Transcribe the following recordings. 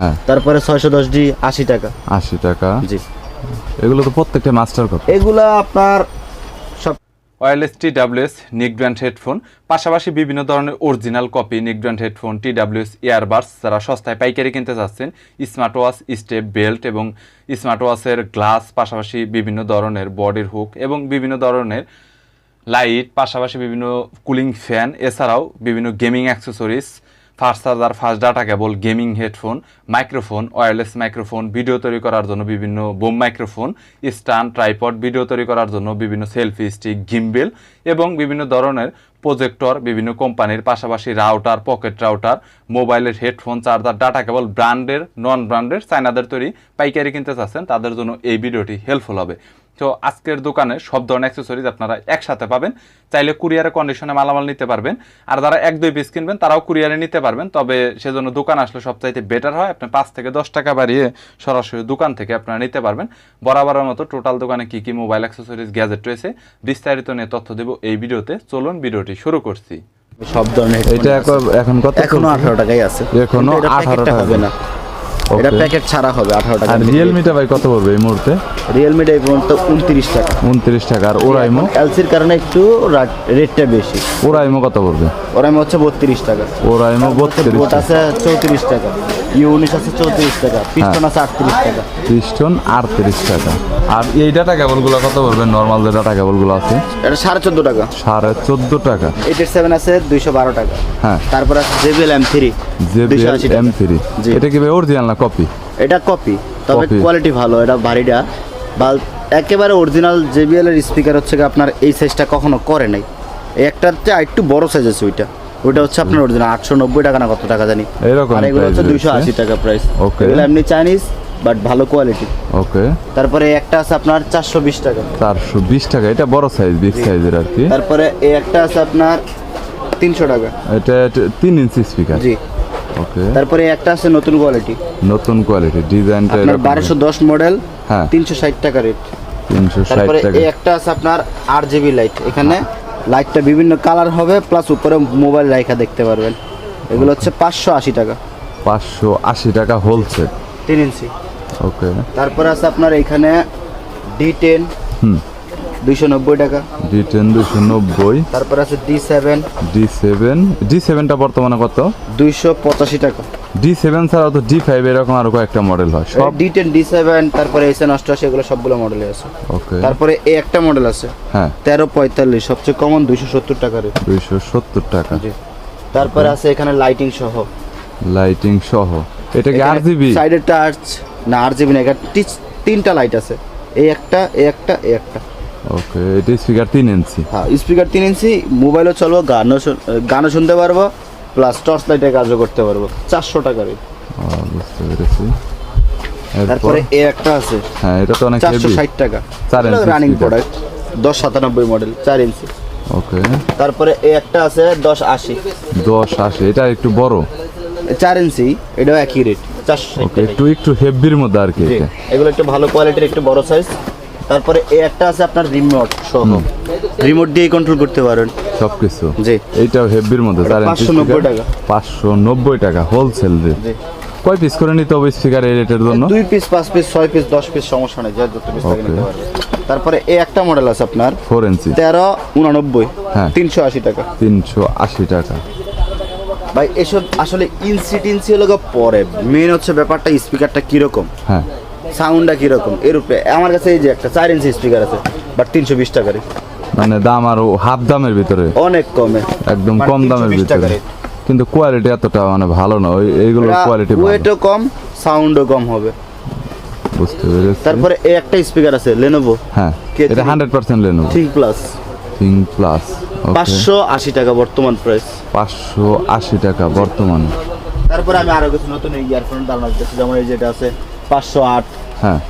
হ্যাঁ। তারপরে ছয়শো দশ ডি আশি টাকা। আশি টাকা। জি। এগুলো তো প্রত্যেকটা মাস্টার কত এগুলা আপনার সব wireless T WS neck brand headphone পাশাপাশি বিভিন্ন ধরনের original copy neck brand headphone T WS earbuds যারা সস্তায় পাইকারি কিনতে চাচ্ছেন স্মার্ট ওয়াচ স্টেপ বেল্ট এবং স্মার্ট ওয়াচের গ্লাস পাশাপাশি বিভিন্ন ধরনের বডির হুক এবং বিভিন্ন ধরনের লাইট পাশাপাশি বিভিন্ন কুলিং ফ্যান এছাড়াও বিভিন্ন gaming accessories fast charger fast data cable gaming headphone, microphone, wireless microphone, video তৈরি করার জন্য বিভিন্ন boom microphone, stand, tripod, video তৈরি করার জন্য বিভিন্ন সেলফি স্টিক, গিম্বেল এবং বিভিন্ন ধরনের প্রজেক্টর বিভিন্ন কোম্পানির পাশাপাশি রাউটার, পকেট রাউটার, মোবাইলের হেডফোন চার্জার ডাটা কেবল ব্র্যান্ডের নন ব্র্যান্ডের চায়নাদের তৈরি পাইকারি কিনতে চাচ্ছেন। তাদের জন্য এই ভিডিওটি হেল্পফুল হবে। তো আজকের দোকানে সব ধরনের অ্যাক্সেসরিজ আপনারা একসাথে পাবেন। চাইলে কুরিয়ারে কন্ডিশনে মালামাল নিতে পারবেন। আর যারা এক দুই পিস কিনবেন তারাও কুরিয়ারে নিতে পারবেন। তবে সেজন্য দোকান আসলে সবচাইতে বেটার হয়। আপনি পাঁচ থেকে দশ টাকা বাড়িয়ে সরাসরি দোকান থেকে আপনারা নিতে পারবেন। বরাবরের মতো টোটাল দোকানে কি কি মোবাইল অ্যাক্সেসরিজ গ্যাজেট রয়েছে বিস্তারিত নিয়ে তথ্য দেব এই ভিডিওতে। চলুন ভিডিওটি শুরু করছি। সব ধরনের এটা এখন- কত এখনও আঠারো টাকাই আছে। এখনও কিন্তু এটা 18 প্যাকেটটা টাকা। হবে না। এটা প্যাকেট ছাড়া হবে আঠারো টাকা আর রিয়েলমিটা ভাই কত পড়বে এই মুহূর্তে? রিয়েলমিটা এই পর্যন্ত উনত্রিশ টাকা। উনত্রিশ টাকা। আর ওরাইমো এলসির কারণে একটু রেটটা বেশি। ওরাইমো কত পড়বে? ওরাম হচ্ছে বত্রিশ টাকা। ওরাইমো বত্রিশ বোট টাকা। আছে চৌত্রিশ টাকা। ইউনিশ আছে চৌত্রিশ টাকা পিস্টন আছে আটত্রিশ টাকা। পিস্টন আটত্রিশ টাকা। আর এই ডাটা কেবলগুলো কত পড়বে? নর্মাল যে ডাটা কেবলগুলো আছে? এটা সাড়ে চোদ্দ টাকা। সাড়ে চোদ্দ টাকা। সেভেন আছে দুইশো বারো টাকা। হ্যাঁ। তারপর আছে JBL M three JBL M three. এটা কি অরিজিনাল না কপি এটা কপি তবে কোয়ালিটি ভালো এটা ভারীটা। বা একেবারে অরিজিনাল জেবিএল এর স্পিকার হচ্ছে আপনার এই সাইজটা কখনো করে নাই। একটার চেয়ে আরেকটু বড় সাইজ আছে ওইটা। ওইটা হচ্ছে আপনার অরিজিনাল আটশো নব্বই টাকা না কত টাকা জানি। এরকম আর এগুলো হচ্ছে দুইশো। আশি টাকা প্রাইস Okay. এগুলো এমনি চাইনিজ বাট ভালো কোয়ালিটি ওকে তারপরে একটা আছে আপনার চারশো বিশ টাকা। চারশো বিশ টাকা এটা বড় সাইজ বিগ সাইজের আর কি। তারপরে এই একটা আছে আপনার তিনশো টাকা। এটা ট- তিন ইঞ্চি স্পিকার জি। ওকে তারপরে একটা আছে নতুন কোয়ালিটি নতুন কোয়ালিটি ডিজাইনটা আপনার বারোশো দশ মডেল হ্যাঁ। তিনশো ষাট টাকা রেট তিনশো ষাট তারপরে এই একটা আছে আপনার আট জিবি লাইট এখানে লাইটটা বিভিন্ন কালার হবে প্লাস উপরে মোবাইল রাইখা দেখতে পারবেন। এগুলো হচ্ছে পাঁচশো আশি টাকা। পাঁচশো আশি টাকা হোলসেল তিন ইঞ্চি। ওকে তারপরে আছে আপনার এখানে ডি টেন হুম। দুইশো নব্বই টাকা। ডি টেন দুশো নব্বই। তারপরে আছে D seven D seven D সেভেনটা বর্তমানে কত? দুইশো পঁচাশি টাকা। ডি সেভেন ছাড়াও তো ডি ফাইভ এরকম আরও কয়েকটা মডেল হয়। সব ডি টেন ডি সেভেন তারপরে এস এন অষ্টআশি এগুলো সবগুলো মডেলে আছে। ওকে তারপরে এই একটা মডেল আছে। হ্যাঁ। তেরো পঁয়তাল্লিশ সবচেয়ে কমন দুইশো সত্তর টাকা রেট দুইশো সত্তর টাকা। জি। তারপরে আছে এখানে লাইটিং সহ। লাইটিং সহ। এটা কি আর জিবি সাইডের টাচ না আর জিবি না টিচ- তিনটা লাইট আছে। এই একটা এই একটা এই একটা। ওকে এটা স্পিকার তিন ইঞ্চি হ্যাঁ স্পিকার তিন ইঞ্চি মোবাইলও চলবো গানও গানও শুনতে পারব। প্লাস টর্চ লাইটে কাজও করতে পারব। চারশো টাকা রেট বুঝতে পেরেছি। তারপরে এ একটা আছে। হ্যাঁ এটা তো অনেক চারশো ষাট টাকা। রানিং প্রোডাক্ট দশ সাতানব্বই মডেল চার ইঞ্চি ওকে তারপরে এ একটা আছে দশ আশি। দশ আশি এটা একটু বড়। চার ইঞ্চি এটাও একই রেট চারশো ষাট একটু একটু হেভির মধ্যে আর কি এগুলো একটু ভালো কোয়ালিটির একটু বড় সাইজ তারপরে এ একটা আছে আপনার রিমোট সহ। রিমোট দিয়ে কন্ট্রোল করতে পারেন। সবকিছু। জি। এইটাও হেভির মধ্যে চার 590 টাকা। পাঁচশো নব্বই টাকা হোলসেল রেট জি। কয় পিস করে নিতে হবে স্পিকার এই রেটের জন্য? দুই পিস পাঁচ পিস ছয় পিস দশ পিস সমস্যা নেই যা যত পিস থাকে নিতে পারবে। তারপরে এই একটা মডেল আছে আপনার। ফোর ইঞ্চি তেরো উনানব্বই হ্যাঁ। তিনশো আশি টাকা। তিনশো আশি টাকা। ভাই এসব আসলে ইঞ্চি টিনসি হলো পরে। মেন হচ্ছে ব্যাপারটা স্পিকারটা কীরকম? হ্যাঁ। সাউন্ডটা কীরকম? এর উপরে আমার কাছে এই যে একটা চার ইঞ্চি স্পিকার আছে বাট তিনশো বিশ টাকারে মানে দাম আরও হাফ দামের ভিতরে। অনেক কমে। একদম মানে কম দামের 320 টাকা ভিতরে কিন্তু কোয়ালিটি এতটা মানে ভালো না ওই এইগুলোর কোয়ালিটি ওয়েটও কম সাউন্ডও কম হবে। বুঝতে পেরেছি। তারপরে এই একটা স্পিকার আছে লেনোভো হ্যাঁ এটা তুমি? হান্ড্রেড পার্সেন্ট লেনো থ্রি প্লাস থিং প্লাস পাঁচশো আশি টাকা বর্তমান প্রাইস পাঁচশো আশি টাকা বর্তমানে। তারপরে আমি আরও কিছু নতুন ইয়ারফোন ধারণা দিতেছি যেমন এই যেটা আছে পাঁচশো আট। হ্যাঁ।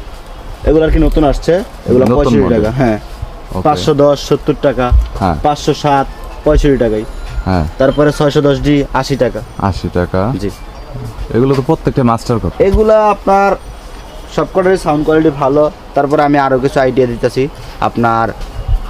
এগুলো আর কি নতুন আসছে। এগুলো পঁয়ষট্টি টাকা হ্যাঁ। পাঁচশো দশ সত্তর টাকা হ্যাঁ। পাঁচশো সাত পঁয়ষট্টি টাকাই। হ্যাঁ। তারপরে ছয়শো দশ ডি আশি টাকা। আশি টাকা। জি। এগুলো তো প্রত্যেকটা মাস্টার কপি এগুলা আপনার সবকটারই সাউন্ড কোয়ালিটি ভালো। তারপরে আমি আরও কিছু আইডিয়া দিতেছি। আপনার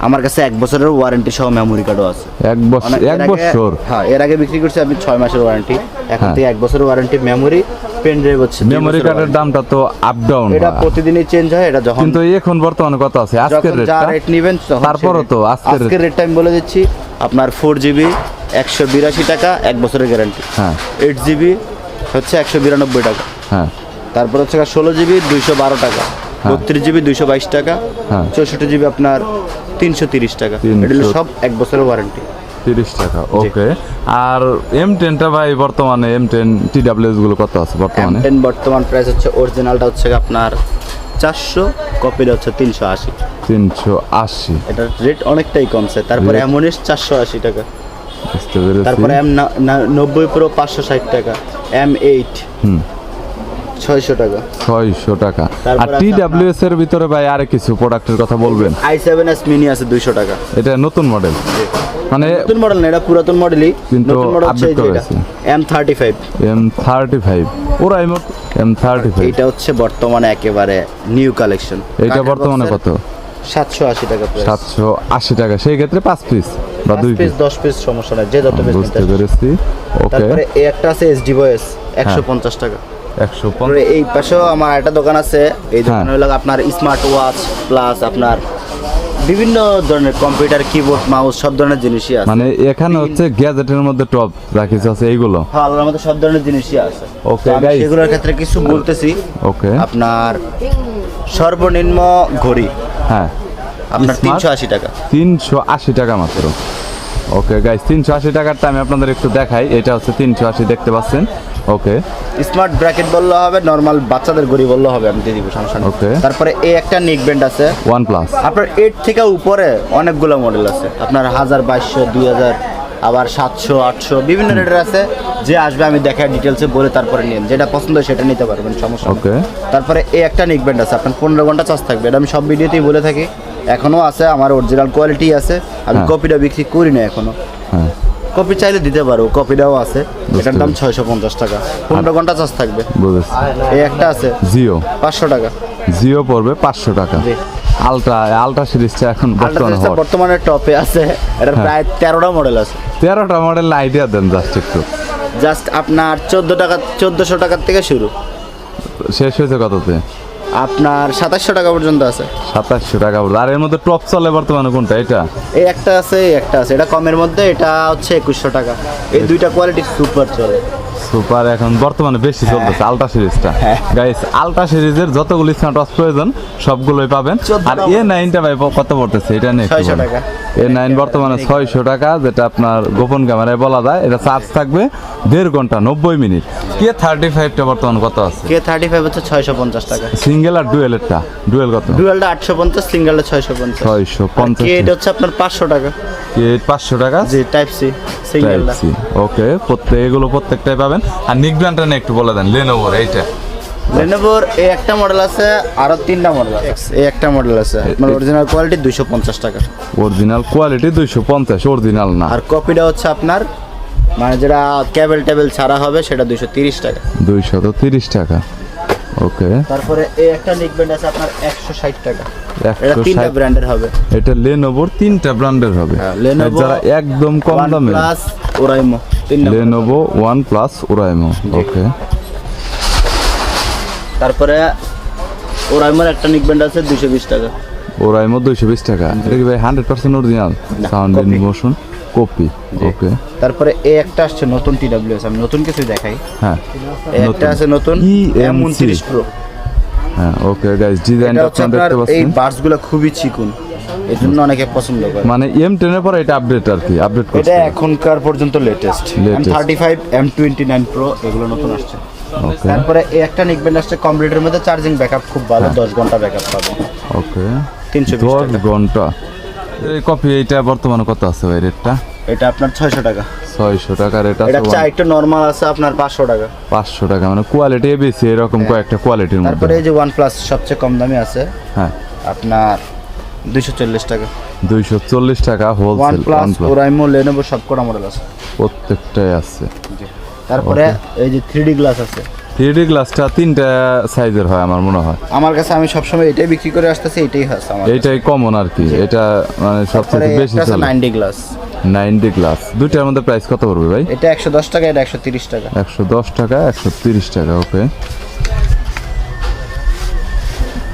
আমার কাছে এক বছরের ওয়ারেন্টি সহ মেমোরি কার্ডও আছে। এক বছর এক বছর? হ্যাঁ এর আগে বিক্রি করছি আমি ছয় মাসের ওয়ারেন্টি এখন হ্যাঁ। থেকে এক বছরের ওয়ারেন্টি মেমোরি পেন ড্রাইভ হচ্ছে মেমোরি কার্ডের দামটা তো আপ ডাউন এটা প্রতিদিনই চেঞ্জ হয় এটা যখন কিন্তু এখন বর্তমানে কত আছে? আজকের যখন যা রেট নেবেন তারপরও তো। আজকের আজকের রেটটা আমি বলে দিচ্ছি আপনার ফোর জিবি একশো বিরাশি টাকা এক বছরের গ্যারান্টি হ্যাঁ। এইট জিবি হচ্ছে একশো বিরানব্বই টাকা। হ্যাঁ। তারপর হচ্ছে ষোলো জিবি দুইশো বারো টাকা। বত্রিশ জিবি দুইশো বাইশ টাকা হ্যাঁ। চৌষট্টি জিবি আপনার তিনশো তিরিশ টাকা। এটা সব এক বছরের ওয়ারেন্টি তিরিশ টাকা ওকে। আর এম টেনটা ভাই বর্তমানে এম টেন টি গুলো কত আছে বর্তমানে? টেন বর্তমান প্রাইস হচ্ছে অরিজিনালটা হচ্ছে আপনার চারশো কপিটা হচ্ছে তিনশো আশি। তিনশো আশি। এটার রেট অনেকটাই কমছে তারপরে? অ্যামোনিস চারশো আশি টাকা। তারপরে এম নব্বই প্রো পাঁচশো ষাট টাকা এম এইট হুম। ছয়শো টাকা। ছয়শো টাকা। আর টি ডাব্লিউএস এর ভিতরে ভাই আর কিছু প্রোডাক্টের কথা বলবেন? আই সেভেন এস মিনি আছে দুইশো টাকা। এটা নতুন মডেল মানে নতুন মডেল না এটা পুরাতন মডেলই কিন্তু নতুন মডেল হচ্ছে update এই যে করা এটা M thirty five M thirty five ওরাই এম থার্টি ফাইভ এইটা হচ্ছে বর্তমানে একেবারে নিউ কালেকশন এইটা বর্তমানে কত? সাতশো আশি টাকা সাতশো আশি টাকা। সেই ক্ষেত্রে পাঁচ পিস বা দুই পিস পিস দশ পিস সমস্যা নাই যে যত পিস বুঝতে পেরেছি। ওকে তারপরে একটা আছে এসডি বয়েস একশো পঞ্চাশ টাকা। একশো তারপরে এই পাশেও আমার একটা দোকান আছে। এই দোকানে হ্যাঁ। হলো আপনার স্মার্ট ওয়াচ প্লাস আপনার বিভিন্ন ধরনের কম্পিউটার কিবোর্ড মাউস সব ধরনের জিনিসই আছে। মানে এখানে হচ্ছে গ্যাজেটের মধ্যে টপ রাখিস আছে এইগুলো? হ্যাঁ আল্লাহর মতো সব ধরনের জিনিসই আছে। তো আমি সেগুলোর ক্ষেত্রে কিছু বলতেছি। ওকে আপনার সর্বনিম্ন ঘড়ি। হ্যাঁ। আপনার Smart? তিনশো আশি টাকা। তিনশো আশি টাকা মাত্র। ওকে গাইস তিনশো আশি টাকারটা আমি আপনাদের একটু দেখাই। এটা হচ্ছে তিনশো আশি দেখতে পাচ্ছেন? ওকে। স্মার্ট ব্র্যাকেট বললে হবে নর্মাল বাচ্চাদের ঘড়ি বললে হবে আমি দিয়ে দিব সমস্যা Okay. তারপরে এই একটা নেক ব্যান্ড আছে। ওয়ান প্লাস আপনার এইট থেকে উপরে অনেকগুলো মডেল আছে। আপনার হাজার বাইশশো দুই হাজার আবার সাতশো আটশো বিভিন্ন রেটের আছে। যে আসবে আমি দেখার ডিটেলসে বলে তারপরে নিন যেটা পছন্দ সেটা নিতে পারবেন সমস্যা। Okay. তারপরে এই একটা নেক ব্যান্ড আছে। আপনার পনেরো ঘণ্টা চার্জ থাকবে। এটা আমি সব ভিডিওতেই বলে থাকি। এখনও আছে আমার অরিজিনাল কোয়ালিটি আছে। আমি হ্যাঁ। কপিটা বিক্রি করি না এখনও হ্যাঁ। কপি চাইলে দিতে পারো কপিটাও আছে। এটার দাম ছয়শো পঞ্চাশ টাকা। পনেরো ঘণ্টা চার্জ থাকবে। বুঝেছি। এই একটা আছে জিও। পাঁচশো টাকা। জিও পড়বে পাঁচশো টাকা। আলট্রা আলট্রা সিরিজটা এখন বর্তমানে বর্তমানে টপে আছে। এটার হ্যাঁ। প্রায় তেরোটা মডেল আছে। তেরোটা মডেল আইডিয়া দেন জাস্ট একটু। জাস্ট আপনার চোদ্দ টাকা চোদ্দোশো টাকার থেকে শুরু। শেষ হয়েছে কততে? আপনার সাতাশশো টাকা পর্যন্ত আছে। সাতাশশো টাকা পড়বে। আর এর মধ্যে টপ চলে বর্তমানে কোনটা? এটা এই একটা আছে এই একটা আছে। এটা কমের মধ্যে এটা হচ্ছে একুশশো টাকা। এই দুইটা কোয়ালিটি সুপার চলে। সুপার এখন বর্তমানে বেশি চলতেছে আলট্রা সিরিজটা হ্যাঁ। গাইস আলট্রা সিরিজের যতগুলো স্মার্ট ওয়াচ প্রয়োজন সবগুলোই পাবেন। আর এ নাইনটা ভাই কত পড়তেছে? এটা নিয়ে ছয়শো টাকা। এ নাইন বর্তমানে ছয়শো টাকা যেটা আপনার গোপন ক্যামেরায় বলা যায়। এটা চার্জ থাকবে দেড় ঘণ্টা নব্বই মিনিট। কে থার্টি ফাইভটা বর্তমান কত আছে? কে থার্টি ফাইভ হচ্ছে ছয়শো পঞ্চাশ টাকা। সিঙ্গেল আর ডুয়েলেরটা ডুয়েল কত? ডুয়েলটা আটশো পঞ্চাশ সিঙ্গেলটা ছয়শো পঞ্চাশ। ছয়শো পঞ্চাশ এটা হচ্ছে আপনার পাঁচশো টাকা। কে পাঁচশো টাকা? জি টাইপ সি সিঙ্গেলটা ওকে প্রত্যেক এগুলো প্রত্যেকটাই পাবেন। আর নিক ব্র্যান্ডটা নিয়ে একটু বলে দেন লেনোভোর এইটা। লেনোভোর এই একটা মডেল আছে আরও তিনটা মডেল আছে। এই একটা মডেল আছে। আপনার অরিজিনাল কোয়ালিটি দুইশো পঞ্চাশ টাকা। অরিজিনাল কোয়ালিটি দুইশো পঞ্চাশ অরিজিনাল না। আর কপিটা হচ্ছে আপনার মানে যেটা ক্যাবেল টেবিল ছাড়া হবে সেটা দুইশো তিরিশ টাকা। দুইশত তিরিশ টাকা। ওকে তারপরে এই একটা নিকব্যান্ড আছে আপনার একশো ষাট টাকা। এটা তিনটা ব্র্যান্ডের হবে। এটা লেনোভোর তিনটা ব্র্যান্ডের হবে। হ্যাঁ, Lenovo, যারা একদম কম দামে প্লাস ওরাইমো তিনটা Lenovo OnePlus Oraimo okay তারপরে ওরাইমোর একটা নিক নিকব্যান্ড আছে দুইশো বিশ টাকা। ওরাইমো দুইশো বিশ টাকা। এটা কি ভাই hundred percent original sound in motion copy okay তারপরে এই একটা আসছে নতুন টিডাব্লিউএস আমি নতুন কিছু দেখাই। হ্যাঁ একটা আছে নতুন এম উনত্রিশ প্রো হ্যাঁ ওকে গাইস ডিজাইনটা আপনারা দেখতে পাচ্ছেন। বার্সগুলো খুবই চিকুন। এই জন্য অনেকে পছন্দ করে। মানে এম টেনের পরে এটা আপডেট আর কি আপডেট এটা এখনকার পর্যন্ত latest M thirty five M twenty nine pro এগুলো নতুন আসছে। তারপরে এই একটা নিকব্যান্ড আসছে কম্পিউটারের মধ্যে চার্জিং ব্যাকআপ খুব ভালো দশ ঘণ্টা ব্যাকআপ পাবে। ওকে তিনশো বিশ দশ টাকা। ঘণ্টা। এই কপি এইটা বর্তমানে কত আছে ভাই রেটটা এটা আপনার ছয়শো টাকা। ছয়শো টাকা রেট এটা আছে চা একটু নর্মাল আছে আপনার পাঁচশো টাকা। পাঁচশো টাকা মানে কোয়ালিটি বেশি এরকম কয়েকটা কোয়ালিটির হ্যাঁ। তারপরে এই যে ওয়ান প্লাস সবচেয়ে কম দামি আছে হ্যাঁ। আপনার দুইশো চল্লিশ টাকা। দুইশো চল্লিশ টাকা one wholesale plus Oraimo Lenovo সব কটা মডেল আছে। প্রত্যেকটাই আছে। তারপরে এই যে থ্রি গ্লাস আছে। থ্রি গ্লাসটা তিনটা সাইজের হয় আমার মনে হয়। আমার কাছে আমি সবসময় এটাই বিক্রি করে আসতেছি এটাই হচ্ছে আমার এইটাই কমন আর কি এটা মানে সবচেয়ে বেশি চলে। নাইনটি গ্লাস নাইনটি গ্লাস দুইটার মধ্যে প্রাইস কত পড়বে ভাই? এটা একশো দশ টাকা এটা একশো তিরিশ টাকা। একশো দশ টাকা একশো তিরিশ টাকা ওকে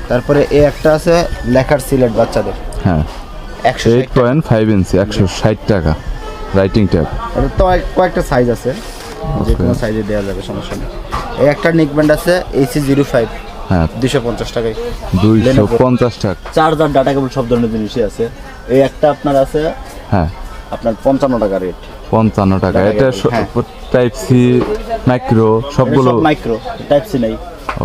তারপরে এ একটা আছে লেখার সিলেট বাচ্চাদের। হ্যাঁ। একশো এইট পয়েন্ট ফাইভ ইঞ্চি একশো ষাট টাকা। রাইটিং ট্যাব এটা তো কয়েকটা সাইজ আছে। যে কোনো সাইজে দেওয়া যাবে সমস্যা নেই। এই একটা নিক ব্যান্ড আছে এইচি জিরো ফাইভ হ্যাঁ। দুশো পঞ্চাশ টাকায়। দুইশো। পঞ্চাশ টাকা। চার্জার ডাটা কেবল সব ধরনের জিনিসই আছে। এই একটা আপনার আছে হ্যাঁ। আপনার পঞ্চান্ন টাকা রেট পঞ্চান্ন টাকা। এটা। টাইপ সি মাইক্রো সবগুলো মাইক্রো টাইপ সি নাই।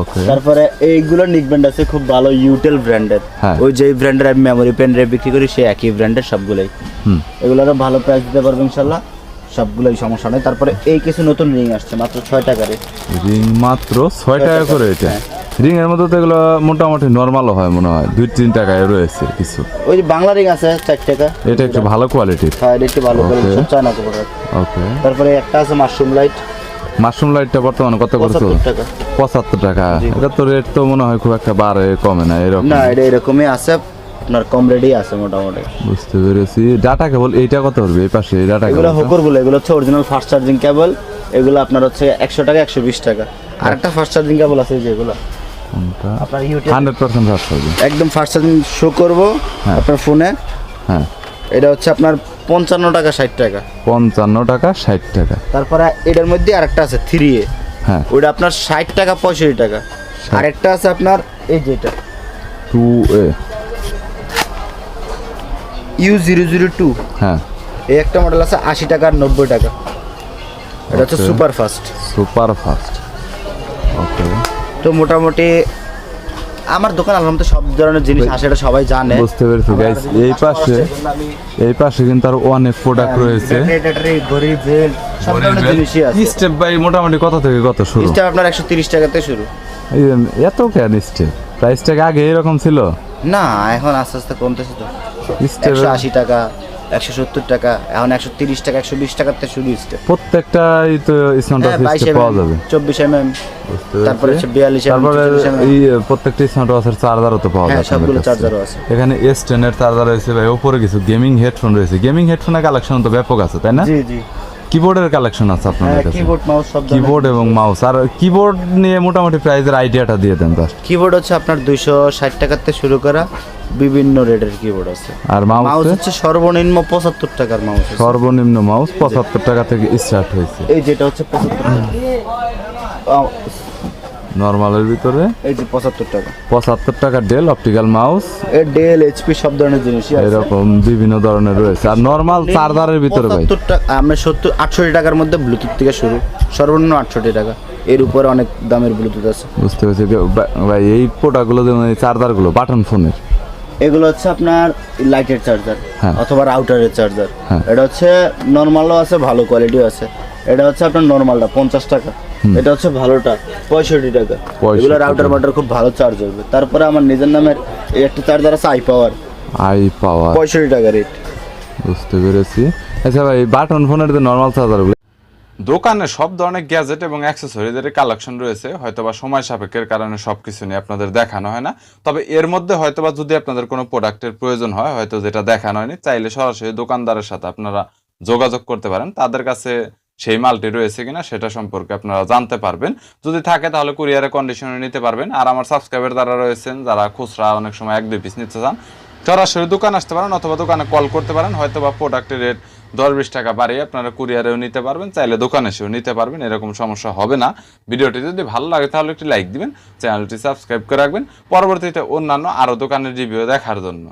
ওকে তারপরে এইগুলো নিক ব্র্যান্ড আছে খুব ভালো ইউটেল ব্র্যান্ডের। ওই যে ব্র্যান্ডের আমি মেমোরি পেন বিক্রি করি সেই একই ব্র্যান্ডের সবগুলোই। হুম। এগুলোরও ভালো প্রাইস দিতে পারব ইনশাল্লাহ। সবগুলোই সমস্যা নেই। তারপরে এই কিছু নতুন রিং আসছে মাত্র ছয় টাকার রিং মাত্র ছয় টাকা করে এটা। রিং এর মধ্যে তো এগুলো মোটামুটি নর্মালও হয় মনে হয়। দুই তিন টাকায় রয়েছে কিছু। ওই যে বাংলা রিং আছে চার টাকা। এটা একটু ভালো কোয়ালিটির হ্যাঁ এটা একটু ভালো. সব চায়না কাপড় ওকে তারপরে একটা আছে মাশরুম লাইট মাশরুম লাইটটা বর্তমানে কত করে চলে পঁচাত্তর টাকা। পঁচাত্তর টাকা। এটা তো রেট তো মনে হয় খুব একটা বাড়ে কমে না এরকম। না এটা এরকমই আছে। আপনার কম রেডি আছে মোটামুটি। বুঝতে পেরেছি। ডাটা কেবল এইটা কত পড়বে এই পাশে এই ডাটা এগুলো হোকর বলে এগুলো হচ্ছে অরিজিনাল ফাস্ট চার্জিং কেবল এগুলো আপনার হচ্ছে একশো টাকা একশো বিশ টাকা। আর একটা ফাস্ট চার্জিং কেবল আছে যেগুলো আপনার ইউটিউব হান্ড্রেড পার্সেন্ট ফাস্ট হবে একদম ফাস্ট চার্জিং শো করব হ্যাঁ। আপনার ফোনে হ্যাঁ। এটা হচ্ছে আপনার পঞ্চান্ন টাকা ষাট টাকা। পঞ্চান্ন টাকা ষাট টাকা। তারপরে এটার মধ্যে আরেকটা আছে থ্রি এ হ্যাঁ। ওটা আপনার ষাট টাকা পঁয়ষট্টি টাকা। আরেকটা আছে আপনার এই যেটা two A U zero zero two হ্যাঁ। এই একটা মডেল আছে আশি টাকা আর নব্বই টাকা। এটা হচ্ছে. Super fast super fast okay তো মোটামুটি আমার দোকান আলহামদুলিল্লাহ সব ধরনের জিনিস আসে এটা সবাই জানে। বুঝতে পেরেছি গাইস এই পাশে এই পাশে কিন্তু আর অনেক প্রোডাক্ট রয়েছে। ঘড়ি বেল্ট সব ধরনের জিনিসই আছে। স্টেপ বাই মোটামুটি কত থেকে কত শুরু? জিনিসটা আপনার একশো তিরিশ টাকাতে শুরু। এই এত কেন স্টেপ প্রাইসটাকে আগে এরকম ছিল? না এখন আস্তে আস্তে কমতেছে তো। একশো আশি টাকা একশো সত্তর টাকা এখন একশো তিরিশ টাকা একশো বিশ টাকাতে শুরু স্টেপ প্রত্যেকটাই তো স্মার্ট হ্যাঁ পাওয়া যাবে। চব্বিশ এম এম তারপরে হচ্ছে বিয়াল্লিশ তারপরে এই প্রত্যেকটা স্মার্ট ওয়াচের চার্জারও তো পাওয়া হ্যাঁ যায় সবগুলো চার্জারও আছে। এখানে এস টেনের চার্জার রয়েছে ভাই উপরে কিছু গেমিং হেডফোন রয়েছে। গেমিং হেডফোনের কালেকশন তো ব্যাপক আছে তাই না? জি জি। কিবোর্ডের কালেকশন আছে আপনাদের হ্যাঁ কাছে? কিবোর্ড মাউস সব কিবোর্ড এবং মাউস আর কিবোর্ড নিয়ে মোটামুটি প্রাইজের আইডিয়াটা দিয়ে দেন জাস্ট কিবোর্ড হচ্ছে আপনার 260 টাকা থেকে শুরু করা বিভিন্ন রেটের কিবোর্ড আছে। আর মাউস মাউস হচ্ছে সর্বনিম্ন পঁচাত্তর টাকার মাউস সর্বনিম্ন মাউস পঁচাত্তর টাকা থেকে স্টার্ট হয়েছে। এই যেটা হচ্ছে পঁচাত্তর টাকা। আহ, নর্মালের ভিতরে? এই যে পঁচাত্তর টাকা। পঁচাত্তর টাকা ডেল অপটিক্যাল মাউস এ ডেল এইচপি সব ধরনের জিনিসই আছে। এরকম বিভিন্ন ধরনের রয়েছে। আর নর্মাল চার্জারের ভিতরে ভাই। পঁচাত্তর টাকা আমরা সত্তর আটষট্টি টাকার মধ্যে ব্লুটুথ থেকে শুরু। সর্বনিম্ন আটষট্টি টাকা। এর উপরে অনেক দামের ব্লুটুথ আছে। বুঝতে পেরেছি। ভাই এই প্রোডাক্টগুলো যেমন এই চার্জারগুলো বাটন ফোনের এগুলো হচ্ছে আপনার লাইটের চার্জার হ্যাঁ। অথবা রাউটারের চার্জার হ্যাঁ। এটা হচ্ছে নর্মালও আছে ভালো কোয়ালিটিও আছে। এটা হচ্ছে আপনার নর্মালটা পঞ্চাশ টাকা। এটা হচ্ছে ভালোটা পঁয়ষট্টি টাকা। 65 এগুলো রাউটার টাকা। খুব ভালো চার্জ হবে। তারপরে আমার নিজের নামের এই একটা চার্জার আছে আই পাওয়ার আই পাওয়ার পঁয়ষট্টি টাকা রেট বুঝতে পেরেছি। আচ্ছা ভাই বাটন ফোনের যে নর্মাল চার্জারগুলো দোকানে সব ধরনের গ্যাজেট এবং অ্যাক্সেসরিজের কালেকশন রয়েছে। হয়তোবা সময় সাপেক্ষের কারণে সব কিছু নিয়ে আপনাদের দেখানো হয় না। তবে এর মধ্যে হয়তোবা যদি আপনাদের কোনো প্রোডাক্টের প্রয়োজন হয় হয়তো যেটা দেখানো হয়নি চাইলে সরাসরি দোকানদারের সাথে আপনারা যোগাযোগ করতে পারেন। তাদের কাছে সেই মালটি রয়েছে কিনা সেটা সম্পর্কে আপনারা জানতে পারবেন। যদি থাকে তাহলে কুরিয়ারে কন্ডিশনে নিতে পারবেন। আর আমার সাবস্ক্রাইবার যারা রয়েছেন, যারা খুচরা অনেক সময় এক দুই পিস নিতে চান, সরাসরি দোকান আসতে পারেন অথবা দোকানে কল করতে পারেন। হয়তো বা প্রোডাক্টের রেট দশ বিশ টাকা বাড়িয়ে আপনারা কুরিয়ারেও নিতে পারবেন, চাইলে দোকানে এসেও নিতে পারবেন, এরকম সমস্যা হবে না। ভিডিওটি যদি ভালো লাগে তাহলে একটি লাইক দিবেন চ্যানেলটি সাবস্ক্রাইব করে রাখবেন। পরবর্তীতে অন্যান্য আরও দোকানের রিভিউ দেখার জন্য।